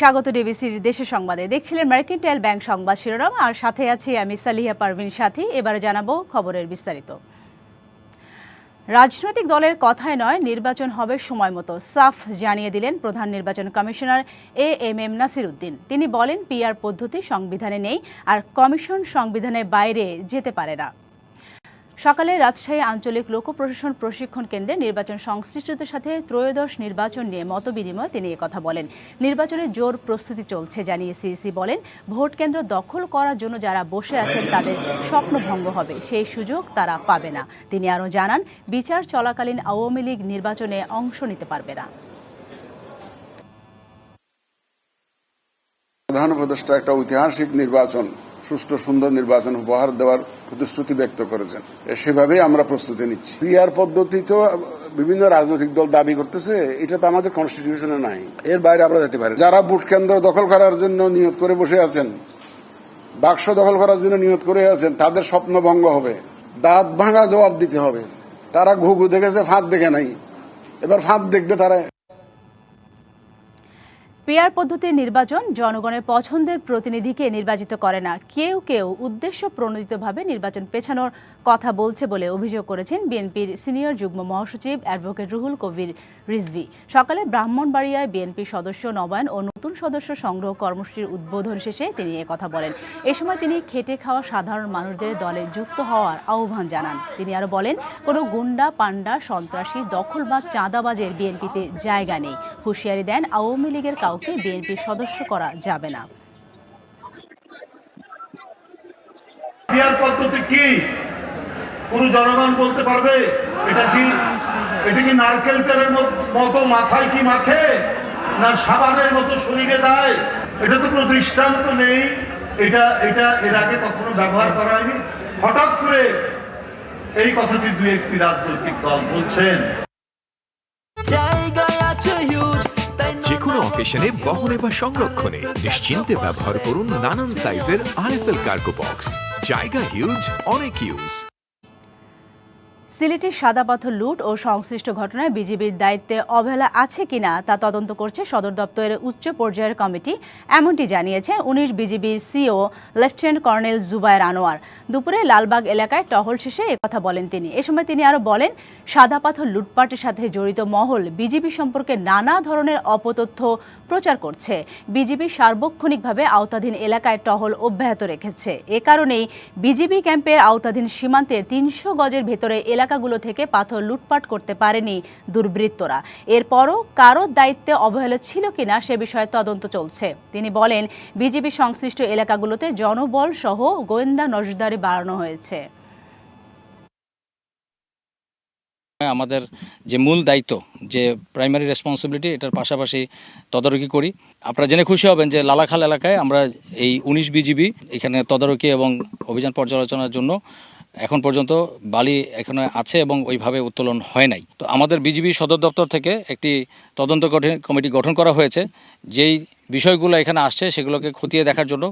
স্বাগত ডিবিসির দেশের সংবাদে। দেখছিলেন মার্কেন্টাইল ব্যাংক সংবাদ শিরোনাম, আর সাথে আছি আমি সালিহা পারভিন সাথী। এবারে জানাব খবরের বিস্তারিত। রাজনৈতিক দলের কথায় নয়, নির্বাচন হবে সময় মতো। সাফ জানিয়ে দিলেন প্রধান নির্বাচন commissioner A M M Nasir Uddin তিনি বলেন, পিআর পদ্ধতি সংবিধানে নেই, আর কমিশন সংবিধানের বাইরে যেতে পারে না। সকালে রাজশাহী আঞ্চলিক লোক প্রশাসন প্রশিক্ষণ কেন্দ্রে নির্বাচন সংশ্লিষ্টদের সাথে ত্রয়োদশ নির্বাচন নিয়ে মতবিনিময় তিনি কথা বলেন। নির্বাচনের জোর প্রস্তুতি চলছে, জানিয়ে সিইসি বলেন, ভোট কেন্দ্র দখল করার জন্য যারা বসে আছেন তাদের স্বপ্নভঙ্গ হবে, সেই সুযোগ তারা পাবে না। তিনি আরও জানান, বিচার চলাকালীন আওয়ামী লীগ নির্বাচনে অংশ নিতে পারবে না। প্রধান উপদেষ্টা, একটা ঐতিহাসিক নির্বাচন। সুষ্ঠু সুন্দর নির্বাচন উপহার দেওয়ার প্রতিশ্রুতি ব্যক্ত করেছেন। সেভাবেই আমরা প্রস্তুতি নিচ্ছি। পিআর পদ্ধতি তো বিভিন্ন রাজনৈতিক দল দাবি করতেছে, এটা তো আমাদের কনস্টিটিউশনে নাই। এর বাইরে আমরা যেতে পারি যারা ভোট কেন্দ্র দখল করার জন্য নিয়ত করে বসে আছেন, বাক্স দখল করার জন্য নিয়ত করে আছেন, তাদের স্বপ্ন ভঙ্গ হবে। দাঁত ভাঙা জবাব দিতে হবে। তারা ঘুঘু দেখেছে, ফাঁদ দেখে নাই। এবার ফাঁদ দেখবে তারা। পেয়ার পদ্ধতির নির্বাচন জনগণের পছন্দের প্রতিনিধিকে নির্বাচিত করে না। কেউ কেউ উদ্দেশ্য প্রণোদিতভাবে নির্বাচন পেছানোর কথা বলছে বলে অভিযোগ করেছেন বিএনপির সিনিয়র যুগ্ম মহাসচিব অ্যাডভোকেট রুহুল কবির রিজভি। সকালে ব্রাহ্মণবাড়িয়ায় বিএনপির সদস্য নবায়ন ও নতুন সদস্য সংগ্রহ কর্মসূচির উদ্বোধন শেষে তিনি কথা বলেন। এ সময় তিনি খেটে খাওয়া সাধারণ মানুষদের দলে যুক্ত হওয়ার আহ্বান জানান। তিনি আরও বলেন, কোনো গুন্ডা পান্ডা সন্ত্রাসী, দখল বা চাঁদাবাজের বিএনপিতে জায়গা নেই। হুঁশিয়ারি দেন, আওয়ামী লীগের কাউকে বিএনপির সদস্য করা যাবে না। বিয়ার পদ্ধতি কি? পুরো জনগণ বলতে পারবে এটা কি এটা কি নারকেল তেলের মতো মাথায় কি মাখে না সাবানের মতো শরীরে দেয়? এটা তো কোনো দৃষ্টান্ত নেই। এটা এটা এর আগে কখনো ব্যবহার করা হয়নি। হঠাৎ করে এই কথাটি দু একটি রাজনৈতিক দল বলছেন। যে কোনো অকেশনে বহনে বা সংরক্ষণে নিশ্চিন্তে ব্যবহার করুন নানান সাইজের আরএফএল কার্গো বক্স জায়গা হিউজ অনেক ইউজ সিলেটের সাদা পাথর লুট ও সংশ্লিষ্ট ঘটনায় বিজিবির দায়িত্বে অবহেলা আছে কিনা তা তদন্ত করছে সদর দপ্তরের উচ্চ পর্যায়ের কমিটি, এমনটি জানিয়েছেন উনিশ বিজিবির CO lieutenant colonel Zubayer Anwar. দুপুরে লালবাগ এলাকায় টহল শেষে কথা বলেন তিনি। এ সময় তিনি আরও বলেন সাদা পাথর লুটপাটের সাথে জড়িত মহল বিজিবি সম্পর্কে নানা ধরনের অপতথ্য প্রচার করছে। বিজিবি সার্বক্ষণিকভাবে আওতাধীন এলাকায় টহল অব্যাহত রেখেছে। এ কারণেই বিজিবি ক্যাম্পের আওতাধীন সীমান্তের তিনশো গজের ভেতরে এলাকাগুলো থেকে পাথর লুটপাট করতে পারেনি দুর্বৃত্তরা। এরপরও কারও দায়িত্বে অবহেলা ছিল কিনা সে বিষয়ে তদন্ত চলছে। তিনি বলেন বিজিবি সংশ্লিষ্ট এলাকাগুলোতে জনবল সহ গোয়েন্দা নজরদারি বাড়ানো হয়েছে। আমাদের যে মূল দায়িত্ব, যে প্রাইমারি রেসপন্সিবিলিটি এটার পাশাপাশি তদারকি করি। আপনারা জেনে খুশি হবেন যে লালাখাল এলাকায় আমরা এই উনিশ বিজিবি এখানে তদারকি এবং অভিযান পর্যালোচনার জন্য এখন পর্যন্ত বালি এখানে আছে এবং ওইভাবে উত্তোলন হয় নাই। তো আমাদের বিজিবি সদর দপ্তর থেকে একটি তদন্ত কমিটি গঠন করা হয়েছে। যেই বিষয়গুলো এখানে আসছে সেগুলোকে খতিয়ে দেখার জন্য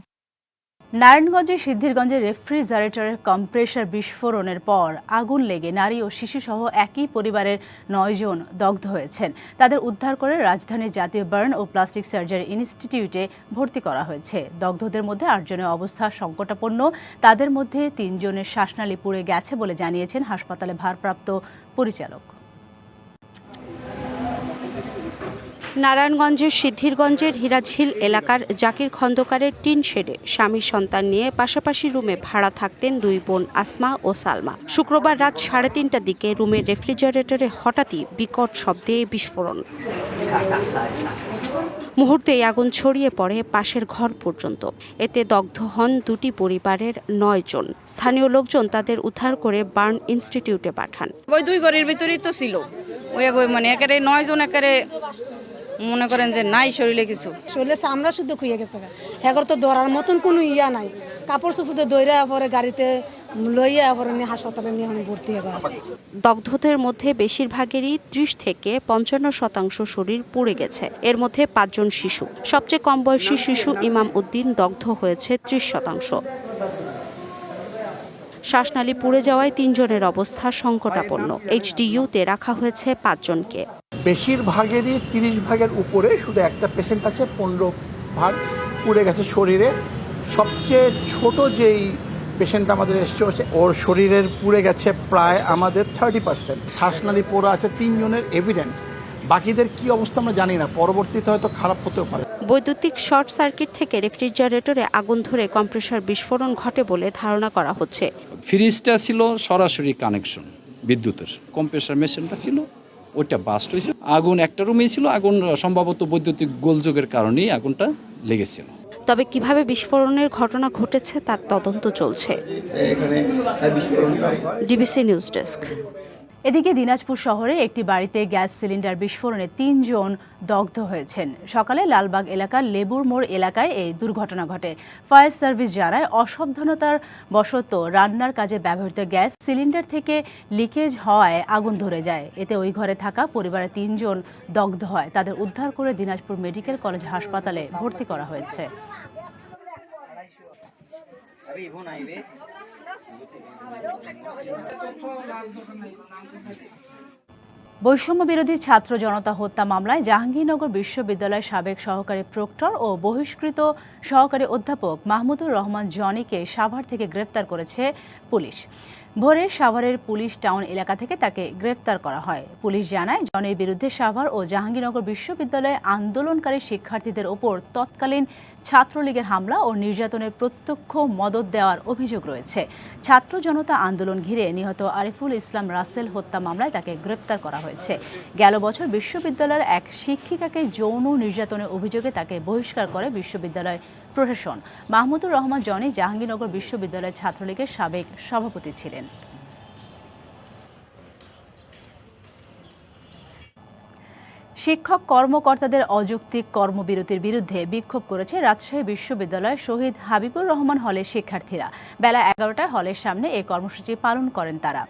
নারায়ণগঞ্জের সিদ্ধিরগঞ্জের রেফ্রিজারেটরের কম্প্রেসার বিস্ফোরণের পর আগুন লেগে নারী ও শিশুসহ একই পরিবারের নয়জন দগ্ধ হয়েছেন। তাদের উদ্ধার করে রাজধানীর জাতীয় বার্ন ও প্লাস্টিক সার্জারি ইনস্টিটিউটে ভর্তি করা হয়েছে। দগ্ধদের মধ্যে আটজনের অবস্থা সংকটাপন্ন। তাদের মধ্যে তিনজনের শ্বাসনালী পুড়ে গেছে বলে জানিয়েছেন হাসপাতালে ভারপ্রাপ্ত পরিচালক। নারায়ণগঞ্জের সিদ্ধিরগঞ্জের হিরাঝিল এলাকার জাকির খন্দকারের টিন শেডে স্বামী সন্তান নিয়ে পাশাপাশি রুমে ভাড়া থাকতেন দুই বোন আসমা ও সালমা। শুক্রবার রাত সাড়ে তিনটার দিকে রুমের রেফ্রিজারেটরে হঠাৎই বিকট শব্দে বিস্ফোরণ। মুহূর্তেই আগুন ছড়িয়ে পড়ে পাশের ঘর পর্যন্ত। এতে দগ্ধ হন দুটি পরিবারের নয় জন। স্থানীয় লোকজন তাদের উদ্ধার করে বার্ন ইনস্টিটিউটে পাঠান। ওই দুই ঘরের ভিতরেই তো ছিল। ওই মানে একেবারে নয় জন একেবারে মনে করেন যে নাই শরীরে কিছু। শরীরে চামড়া শুদ্ধ খুঁয়ে গেছে এখন তো ধরার মতন কোনো ইয়া নাই। কাপড় চোপড় দৈরা পরে গাড়িতে লইয়া পরে নিয়ে হাসপাতালে নিয়ে আমি ভর্তি হয়ে দগ্ধদের মধ্যে বেশিরভাগেরই ত্রিশ থেকে পঞ্চান্ন শতাংশ শরীর পুড়ে গেছে। এর মধ্যে পাঁচজন শিশু। সবচেয়ে কম বয়সী শিশু ইমাম উদ্দিন দগ্ধ হয়েছে ত্রিশ শতাংশ। শ্বাসনালী পুড়ে যাওয়ায় তিনজনের অবস্থা সংকটাপন্ন। এইচডিইউতে রাখা হয়েছে পাঁচজনকে। বেশিরভাগেরই তিরিশ ভাগের উপরে শুধু একটা পেশেন্ট আছে পনেরো ভাগ পুড়ে গেছে শরীরে। সবচেয়ে ছোট যেই পেশেন্ট আমাদের এসছে হচ্ছে ওর শরীরের পুড়ে গেছে প্রায় আমাদের থার্টি পার্সেন্ট শ্বাসনালী পোড়া আছে তিনজনের এভিডেন্ট বাকিদের কি অবস্থা আমরা জানি না পরবর্তীতে হয়তো খারাপ হতেও পারে। বৈদ্যুতিক শর্ট সার্কিট থেকে রেফ্রিজারেটরে আগুন ধরে কম্প্রেসার বিস্ফোরণ ঘটে বলে ধারণা করা হচ্ছে। ফ্রিজটা ছিল সরাসরি কানেকশন বিদ্যুতের। কম্প্রেসার মেশিনটা ছিল ওইটা বাস্ট হয়েছিল আগুন একটা রুমেই ছিল আগুন সম্ভবত বৈদ্যুতিক গোলযোগের কারণেই আগুনটা লেগেছিল। তবে কীভাবে বিস্ফোরণের ঘটনা ঘটেছে তার তদন্ত চলছে। DBC news desk. এদিকে দিনাজপুর শহরে একটি বাড়িতে গ্যাস সিলিন্ডার বিস্ফোরণে তিনজন দগ্ধ হয়েছেন। সকালে লালবাগ এলাকার লেবুর মোড় এলাকায় এই দুর্ঘটনা ঘটে। ফায়ার সার্ভিস জানায়, অসাবধানতার বশত রান্নার কাজে ব্যবহৃত গ্যাস সিলিন্ডার থেকে লিকেজ হওয়ায় আগুন ধরে যায়। এতে ওই ঘরে থাকা পরিবারের তিনজন দগ্ধ হয়। তাদের উদ্ধার করে দিনাজপুর মেডিকেল কলেজ হাসপাতালে ভর্তি করা হয়েছে। বৈষম্য বিরোধী ছাত্র জনতা হত্যা মামলায় জাহাঙ্গীরনগর বিশ্ববিদ্যালয়ের সাবেক সহকারী প্রক্টর ও বহিষ্কৃত সহকারী অধ্যাপক মাহমুদুর রহমান জনিকে সাভার থেকে গ্রেপ্তার করেছে পুলিশ। ভোরে সাভারের পুলিশ টাউন এলাকা থেকে তাকে গ্রেপ্তার করা হয়। পুলিশ জানায়, জনের বিরুদ্ধে সাভার ও জাহাঙ্গীরনগর বিশ্ববিদ্যালয়ে আন্দোলনকারী শিক্ষার্থীদের ওপর তৎকালীন ছাত্রলীগের হামলা ও নির্যাতনের প্রত্যক্ষ মদত দেওয়ার অভিযোগ রয়েছে। ছাত্র জনতা আন্দোলন ঘিরে নিহত আরিফুল ইসলাম রাসেল হত্যা মামলায় তাকে গ্রেপ্তার করা হয়েছে। গেল বছর বিশ্ববিদ্যালয়ের এক শিক্ষিকাকে যৌন নির্যাতনের অভিযোগে তাকে বহিষ্কার করে বিশ্ববিদ্যালয় প্রশাসন। মাহমুদুর রহমান জনি জাহাঙ্গীরনগর বিশ্ববিদ্যালয়ের ছাত্রলীগের সাবেক সভাপতি ছিলেন। শিক্ষক কর্মকর্তাদের অযৌক্তিক কর্মবিরতির বিরুদ্ধে বিক্ষোভ করেছে রাজশাহী বিশ্ববিদ্যালয়ের শহীদ হাবিবুর রহমান হলের শিক্ষার্থীরা। বেলা এগারোটায় হলের সামনে এই কর্মসূচি পালন করেন তারা।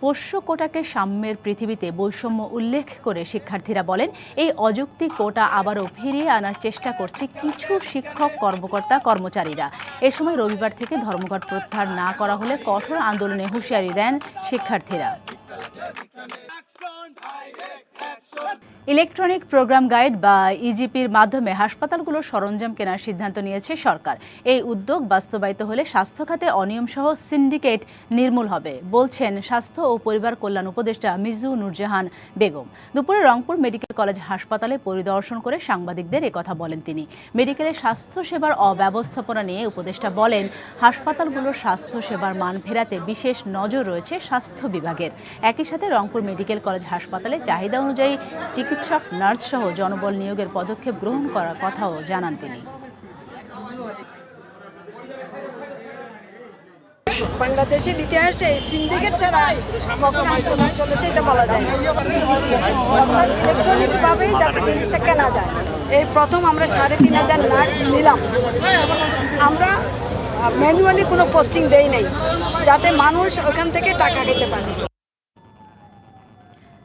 পোষ্য কোটাকে সাম্যের পৃথিবীতে বৈষম্য উল্লেখ করে শিক্ষার্থীরা বলেন, এই অযৌক্তিক কোটা আবারও ফিরিয়ে আনার চেষ্টা করছে কিছু শিক্ষক কর্মকর্তা, কর্মচারীরা। এ সময় রবিবার থেকে ধর্মঘট প্রত্যাহার না করা হলে কঠোর আন্দোলনে হুঁশিয়ারি দেন শিক্ষার্থীরা। ইলেকট্রনিক প্রোগ্রাম গাইড বা ইজিপির মাধ্যমে হাসপাতালগুলোর সরঞ্জাম কেনার সিদ্ধান্ত নিয়েছে সরকার। এই উদ্যোগ বাস্তবায়িত হলে স্বাস্থ্য খাতে অনিয়ম সহ সিন্ডিকেট নির্মূল হবে, বলছেন স্বাস্থ্য ও পরিবার কল্যাণ উপদেষ্টা মিজু নুরজাহান বেগম। দুপুরে রংপুর মেডিকেল কলেজ হাসপাতালে পরিদর্শন করে সাংবাদিকদের কথা বলেন তিনি। মেডিকেলে স্বাস্থ্য সেবার অব্যবস্থাপনা নিয়ে উপদেষ্টা বলেন, হাসপাতালগুলোর স্বাস্থ্য সেবার মান ফেরাতে বিশেষ নজর রয়েছে স্বাস্থ্য বিভাগের। একই সাথে রংপুর মেডিকেল কলেজ হাসপাতালে চাহিদা অনুযায়ী চিকিৎসক নার্স সহ জনবল নিয়োগের পদক্ষেপ গ্রহণ করার কথাও জানান তিনি। বাংলাদেশের ইতিহাসে সিন্ডিকেট ছাড়া কখনো আন্দোলন চলেছে এটা বলা যায় অর্থাৎ ইলেকট্রনিক ভাবেই যাতে জিনিসটা কেনা যায়। এই প্রথম আমরা সাড়ে তিন হাজার নার্স নিলাম। আমরা ম্যানুয়ালি কোনো পোস্টিং দেই নাই, যাতে মানুষ ওখান থেকে টাকা খেতে পারে।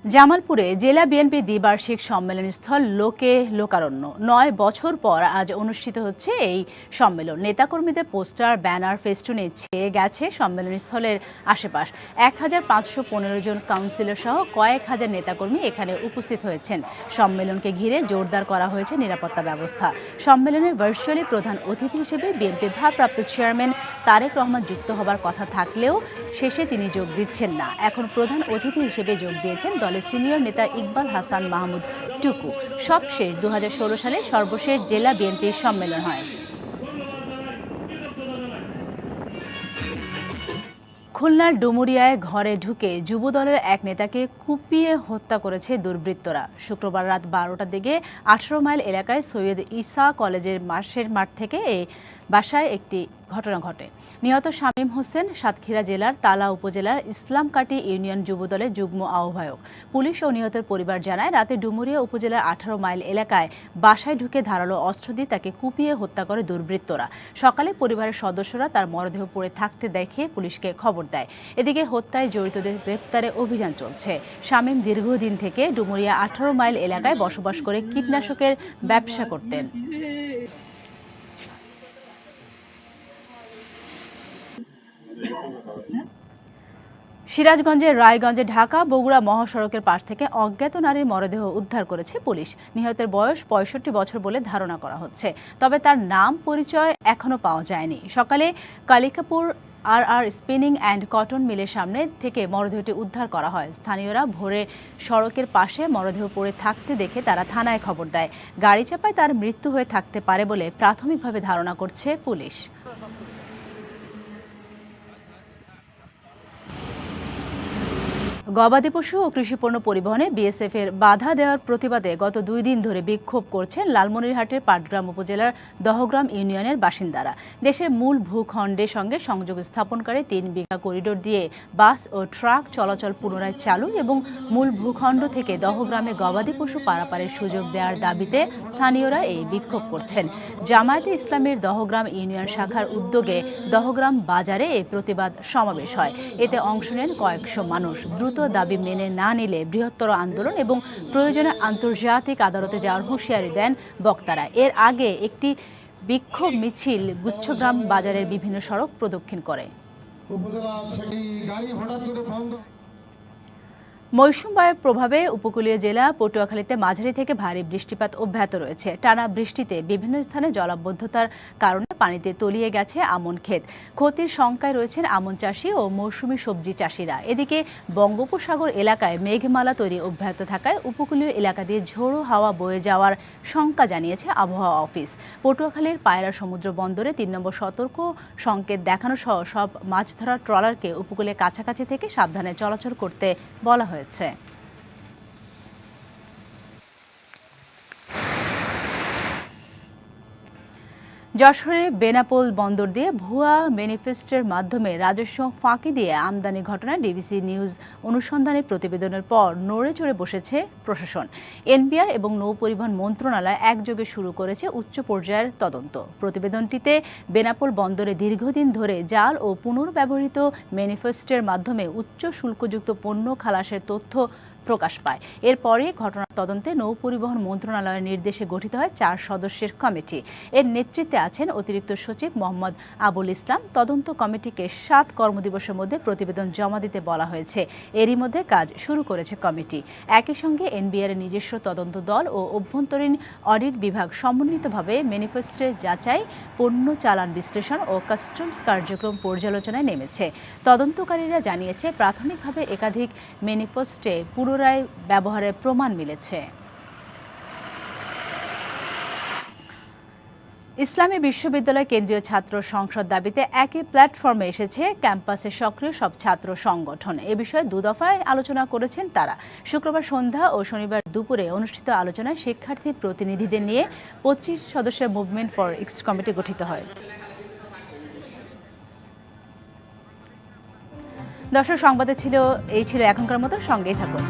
জামালপুরে জেলা বিএনপি দ্বিবার্ষিক সম্মেলন স্থল লোকে লোকারণ্য। নয় বছর পর আজ অনুষ্ঠিত হচ্ছে এই সম্মেলন। নেতাকর্মীদের পোস্টার, ব্যানার, ফেস্টুনে ছেয়ে গেছে সম্মেলন স্থলের আশেপাশ। এক হাজার পাঁচশো পনেরো জন কাউন্সিলর সহ কয়েক হাজার নেতাকর্মী এখানে উপস্থিত হয়েছেন। সম্মেলনকে ঘিরে জোরদার করা হয়েছে নিরাপত্তা ব্যবস্থা। সম্মেলনে ভার্চুয়ালি প্রধান অতিথি হিসেবে বিএনপি ভারপ্রাপ্ত চেয়ারম্যান তারেক রহমান যুক্ত হবার কথা থাকলেও শেষে তিনি যোগ দিচ্ছেন না। এখন প্রধান অতিথি হিসেবে যোগ দিয়েছেন দলের সিনিয়র নেতা ইকবাল হাসান মাহমুদ টুকু। সবশেষ দু সালে সর্বশেষ জেলা বিএনপির সম্মেলন হয়। খুলনার ডুমুরিয়ায় ঘরে ঢুকে যুবদলের এক নেতাকে কুপিয়ে হত্যা করেছে দুর্বৃত্তরা। শুক্রবার রাত বারোটার দিকে আঠারো মাইল এলাকায় সৈয়দ ইসা কলেজের মাসের মাঠ থেকে এই বাসায় একটি ঘটনা ঘটে। নিহত শামীম হোসেন সাতক্ষীরা জেলার তালা উপজেলার ইসলামকাটি ইউনিয়ন যুবদলের যুগ্ম আহ্বায়ক। পুলিশ ও নিহতের পরিবার জানায়, রাতে ডুমুরিয়া উপজেলার আঠারো মাইল এলাকায় বাসায় ঢুকে ধারালো অস্ত্র দিয়ে তাকে কুপিয়ে হত্যা করে দুর্বৃত্তরা। সকালে পরিবারের সদস্যরা তার মরদেহ পড়ে থাকতে দেখে পুলিশকে খবর দেয়। এদিকে হত্যায় জড়িতদের গ্রেপ্তারে অভিযান চলছে। শামীম দীর্ঘদিন থেকে ডুমুরিয়া আঠারো মাইল এলাকায় বসবাস করে কীটনাশকের ব্যবসা করতেন। সিরাজগঞ্জের রায়গঞ্জে ঢাকা বগুড়া মহাসড়কের পাশ থেকে অজ্ঞাত নারীর মরদেহ উদ্ধার করেছে পুলিশ। নিহতের বয়স পঁয়ষট্টি বছর বলে ধারণা করা হচ্ছে। তবে তার নাম, পরিচয় এখনও পাওয়া যায়নি। সকালে Kalikapur R R spinning and cotton মিলের সামনে থেকে মরদেহটি উদ্ধার করা হয়। স্থানীয়রা ভোরে সড়কের পাশে মরদেহ পড়ে থাকতে দেখে তারা থানায় খবর দেয়। গাড়ি চাপায় তার মৃত্যু হয়ে থাকতে পারে বলে প্রাথমিকভাবে ধারণা করছে পুলিশ। গবাদি পশু ও কৃষিপণ্য পরিবহনে বিএসএফ এর বাধা দেওয়ার প্রতিবাদে গত দুই দিন ধরে বিক্ষোভ করছেন লালমনিরহাটের পাটগ্রাম উপজেলার দহগ্রাম ইউনিয়নের বাসিন্দারা। দেশের মূল ভূখণ্ডের সঙ্গে সংযোগ স্থাপনকারী তিন বিঘা করিডোর দিয়ে বাস ও ট্রাক চলাচল পুনরায় চালু এবং মূল ভূখণ্ড থেকে দহগ্রামে গবাদি পশু পারাপারের সুযোগ দেওয়ার দাবিতে স্থানীয়রা এই বিক্ষোভ করছেন। জামায়াতে ইসলামের দহগ্রাম ইউনিয়ন শাখার উদ্যোগে দহগ্রাম বাজারে এই প্রতিবাদ সমাবেশ হয়। এতে অংশ নেন কয়েকশো মানুষ। দ্রুত দাবি মেনে না নিলে বৃহত্তর আন্দোলন এবং প্রয়োজনে আন্তর্জাতিক আদালতে যাওয়ার হুঁশিয়ারি দেন বক্তারা। এর আগে একটি বিক্ষোভ মিছিল গুচ্ছগ্রাম বাজারের বিভিন্ন সড়ক প্রদক্ষিণ করে। মৌসুম বায়ুর প্রভাবে উপকূলীয় জেলা পটুয়াখালীতে মাঝারি থেকে ভারী বৃষ্টিপাত অব্যাহত রয়েছে। টানা বৃষ্টিতে বিভিন্ন স্থানে জলাবদ্ধতার কারণে পানিতে তলিয়ে গেছে আমন ক্ষেত। ক্ষতির শঙ্কায় রয়েছেন আমন চাষি ও মৌসুমী সবজি চাষিরা। এদিকে বঙ্গোপসাগর এলাকায় মেঘমালা তৈরি অব্যাহত থাকায় উপকূলীয় এলাকা দিয়ে ঝোড়ো হাওয়া বয়ে যাওয়ার শঙ্কা জানিয়েছে আবহাওয়া অফিস। পটুয়াখালীর পায়রা সমুদ্র বন্দরে তিন নম্বর সতর্ক সংকেত দেখানো সহ সব মাছ ধরার ট্রলারকে উপকূলে কাছাকাছি থেকে সাবধানে চলাচল করতে বলা হয়েছে। যশোরে বেনাপোল বন্দর দিয়ে ভুয়া ম্যানিফেস্টের মাধ্যমে রাজস্ব ফাঁকি দিয়ে আমদানি ঘটনায় ডিবিসি নিউজ অনুসন্ধানের প্রতিবেদনের পর নড়ে চড়ে বসেছে প্রশাসন। এনবিআর এবং নৌ পরিবহন মন্ত্রণালয় একযোগে শুরু করেছে উচ্চ পর্যায়ের তদন্ত। প্রতিবেদনটিতে বেনাপোল বন্দরে দীর্ঘদিন ধরে জাল ও পুনর্ব্যবহৃত ম্যানিফেস্টের মাধ্যমে উচ্চ শুল্কযুক্ত পণ্য খালাসের তথ্য প্রকাশ পায়। এরপরে ঘটনার তদন্তে নৌ পরিবহন মন্ত্রণালয়ের নির্দেশে গঠিত হয় চার সদস্যের কমিটি। এর নেতৃত্বে আছেন অতিরিক্ত সচিব মোহাম্মদ আবুল ইসলাম। তদন্ত কমিটিকে সাত কর্মদিবসের মধ্যে প্রতিবেদন জমা দিতে বলা হয়েছে। এরই মধ্যে কাজ শুরু করেছে কমিটি। একই সঙ্গে এনবিআর নিজস্ব তদন্ত দল ও অভ্যন্তরীণ অডিট বিভাগ সমন্বিতভাবে ম্যানিফেস্টে যাচাই, পণ্য চালান বিশ্লেষণ ও কাস্টমস কার্যক্রম পর্যালোচনায় নেমেছে। তদন্তকারীরা জানিয়েছে, প্রাথমিকভাবে একাধিক ম্যানিফেস্টে পুনরায় ব্যবহারের প্রমাণ মিলেছে। ইসলামী বিশ্ববিদ্যালয় কেন্দ্রীয় ছাত্র সংসদ দাবিতে একই প্ল্যাটফর্মে এসেছে ক্যাম্পাসে সক্রিয় সব ছাত্র সংগঠন। এ বিষয়ে দু দফায় আলোচনা করেছেন তারা। শুক্রবার সন্ধ্যা ও শনিবার দুপুরে অনুষ্ঠিত আলোচনায় শিক্ষার্থী প্রতিনিধিদের নিয়ে পঁচিশ সদস্যের মুভমেন্ট ফর ইক্স কমিটি গঠিত হয়। দর্শক সংবাদে ছিল এই ছিল এখনকার মতো সঙ্গেই থাকুন।